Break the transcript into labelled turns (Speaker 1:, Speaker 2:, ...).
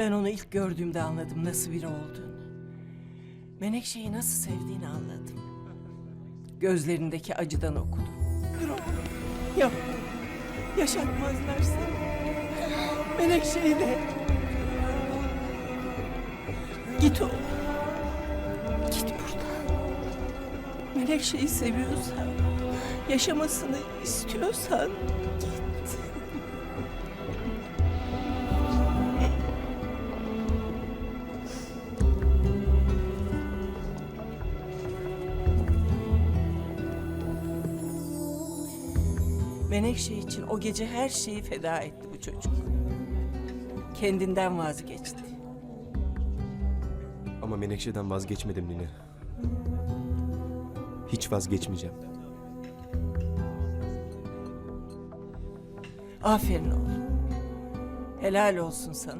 Speaker 1: Ben onu ilk gördüğümde anladım nasıl biri olduğunu. Menekşe'yi nasıl sevdiğini anladım. Gözlerindeki acıdan okudum. Dur oğlum. Yok. Yaşatmazlar seni. Menekşe'yi de. Git oğlum. Git buradan. Menekşe'yi seviyorsan, yaşamasını istiyorsan git. Menekşe için o gece her şeyi feda etti bu çocuk. Kendinden vazgeçti.
Speaker 2: Ama Menekşe'den vazgeçmedim Nine. Hiç vazgeçmeyeceğim.
Speaker 1: Aferin oğlum. Helal olsun sana.